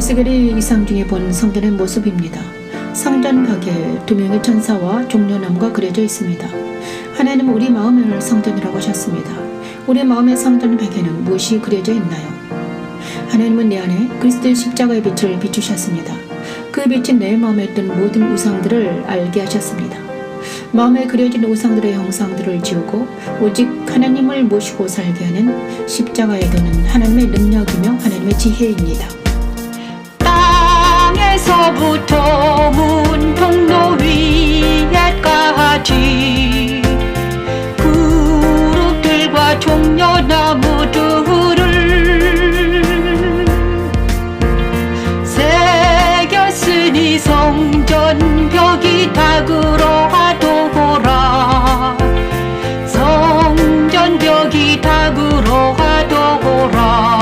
일상 중에 본 성전의 모습입니다. 성전 벽에 두 명의 천사와 종려나무가 그려져 있습니다. 하나님은 우리 마음을 성전이라고 하셨습니다. 우리 마음의 성전 벽에는 무엇이 그려져 있나요? 하나님은 내 안에 그리스도의 십자가의 빛을 비추셨습니다. 그 빛이 내 마음에 있던 모든 우상들을 알게 하셨습니다. 마음에 그려진 우상들의 형상들을 지우고 오직 하나님을 모시고 살게 하는 십자가의 도는 하나님의 능력이며 하나님의 지혜입니다. rohe dohora.